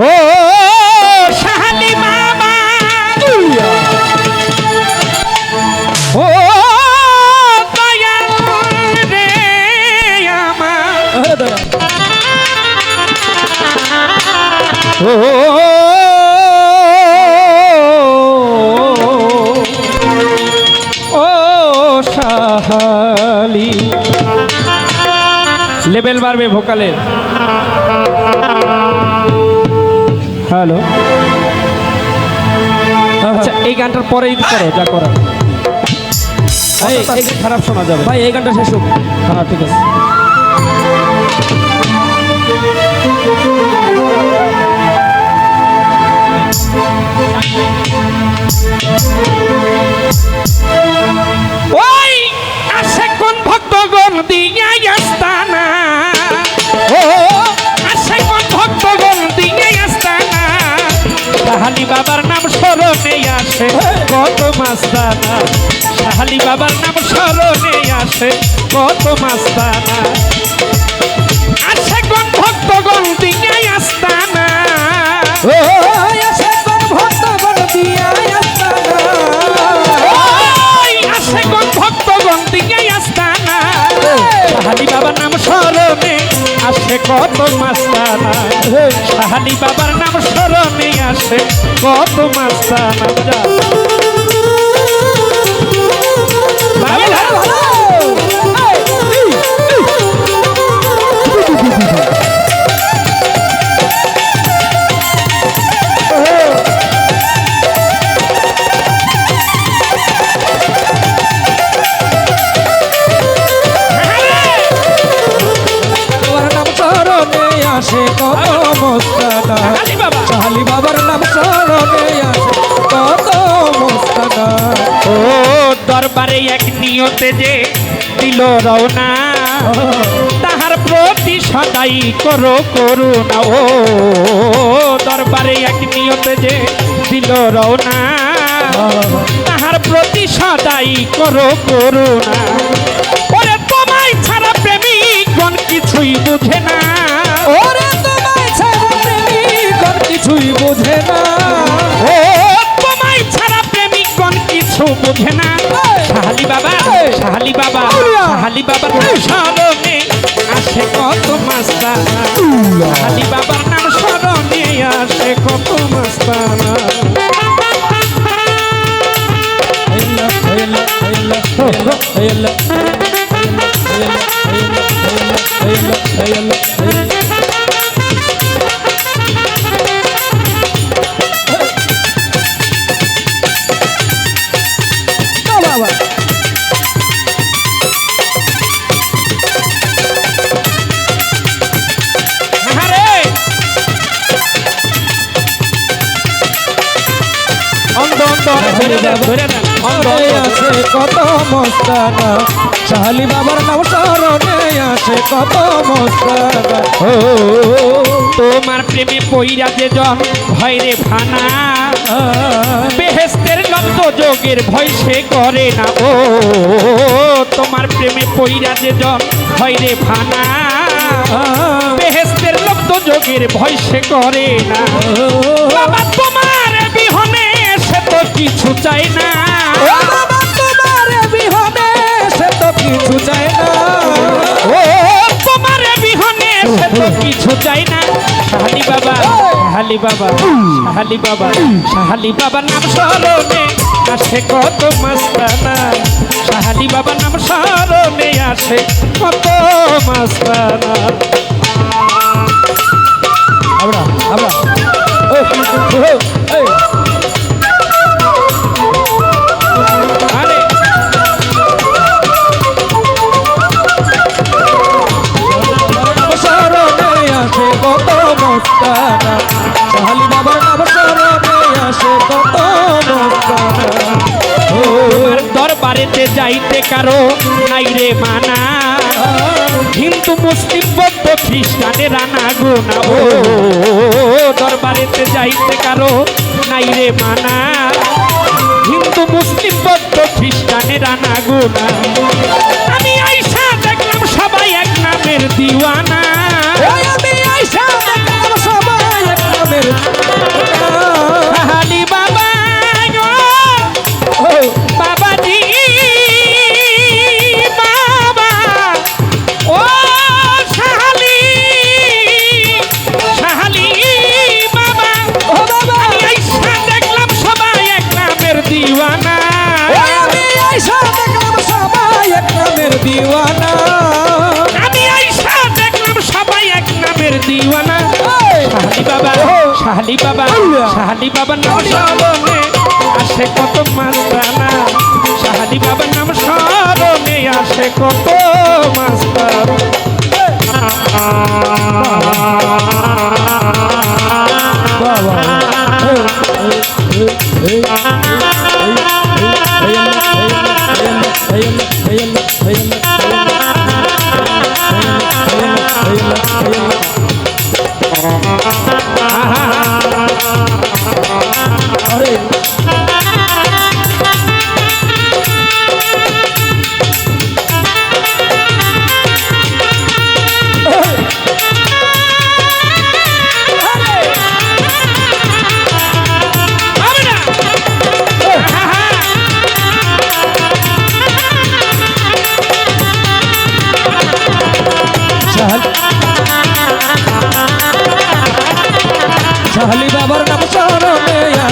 ও শাহালি মামা। ও দয়াল রে বাড়বে ভোকালের। হ্যালো। আচ্ছা এই গানটার পরেই করো যা করো খারাপ শোনা যাবে। ভাই এই গানটা শেষ হোক। হ্যাঁ ঠিক আছে। শাহালি বাবার নাম স্মরণে আসে। কত মাস্তানা শাহালি বাবার নাম স্মরণে আসে। কত মাস্তানা আসে কোন ভক্তগণ দিয়া আস্তানা। ও আসে কোন ভক্তগণ দিয়া আস্তানা। ওই আসে কোন ভক্তগণ দিয়া আস্তানা। শাহালি বাবার নাম স্মরণে আসে কত মাস্তানা শাহালি বাবার আসে কত মাস্তানা দরবারে এক নিয়তে যে দিল রওনা তাহার প্রতি সদাই করো করুণা। ও দরবারে এক নিয়তে যে দিল রওনা তাহার প্রতি সদাই করো করুণা। ওরে তোমায় ছাড়া প্রেমিকগণ কিছুই বুঝে না। ওরে তোমায় ছাড়া প্রেমিকগণ কিছুই বোঝে না। ও বোঝে না শাহালি বাবা শাহালি বাবা শাহালি বাবার স্মরণে আসে কত মাস্তা শাহালি বাবার নাম স্মরণে আসে কত মাস্তা Hey, look, hey, look, hey, look, hey, look, hey, look, hey, look, hey, look. অন্ধ কত মস্তানা শাহালি বাবার নাম স্মরণে আসে কত মস্তানা। তোমার প্রেমে পইরা যে জন ভয়রে ফানা বেহেস্তের লব্ধ যোগের ভয় সে করে না। ও, তোমার প্রেমে পইরা যে জন ভয়রে ফানা বেহেস্তের লব্ধ যোগের ভয় সে করে না। তোমার কিছু চাই না। তোমার বিহনে সে তো কিছু চায় না। ও তোমার বিহনে সে তো কিছু চাই না। শাহালি বাবা শাহালি বাবা শাহালি বাবা শাহালি বাবা নাম স্মরণে আসে কত মাস্তানা। শাহালি বাবা নাম স্মরণে আসে কত মাস্তানা। দরবারেতে যাইতে কারও নাই রে মানা। হিন্দু, মুসলিম, বৌদ্ধ, খ্রিস্টানের আনা গোনা ও। দরবারেতে যাইতে কারও নাই রে মানা। হিন্দু, মুসলিম, বৌদ্ধ, খ্রিস্টানের আনা গোনা আমি আইসা দেখলাম সবাই এক নামের দিওয়ানা। শাহালি বাবা শাহালি বাবা নাম স্মরণে আসে কত মাস্তানা। শাহালি বাবা নাম স্মরণে আসে কত মাস্তার বাবা।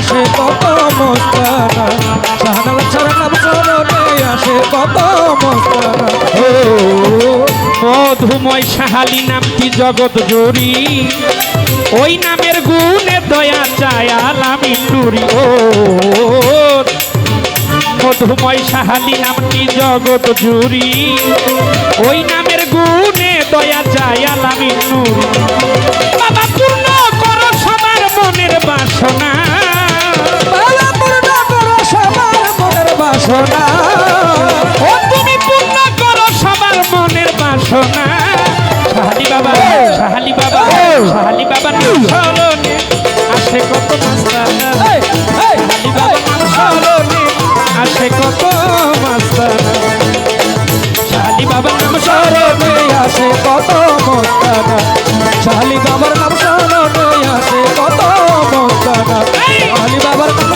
আসে কত মস্তানা। শাহানাল ছাড়া নাম আসে কত মস্তানা। মধুময় সাহালি নামটি জগৎ জুড়ি। ওই নামের গুণে দয়া চায় আলামি নুরি। ও, মধুময় সাহালি নামটি জগৎ জুড়ি। ওই নামের গুণে দয়া চায় আলামি নুরি। বাসনা ও তুমি পূর্ণ করো সবার মনের বাসনা। সাহালি বাবা সাহালি বাবা সাহালি বাবা স্মরণে আসে কত মাস্তানা। সাহালি বাবা স্মরণে আসে কত মাস্তানা। সাহালি বাবা নাম স্মরণে স্মরণে আসে কত মস্তানা। শাহালি বাবার নাম স্মরণে আসে কত মস্তানা। শাহালি বাবার নাম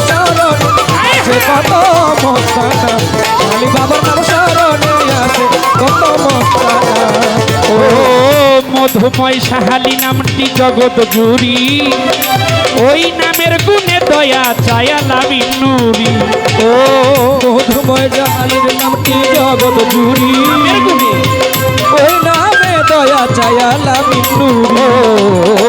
আসে কত মস্তানা। শাহালি বাবার নাম স্মরণে আসে কত মস্তানা। ও মধুময় সাহালি নামটি জগৎ জুড়ি। ওই নামের গুণে দয়া চায়া লাভি নুরি। ও মধুময় জাহালির নামটি জগৎ জুড়ি। ওই নামে দয়া চায়ালা মিন্নুরি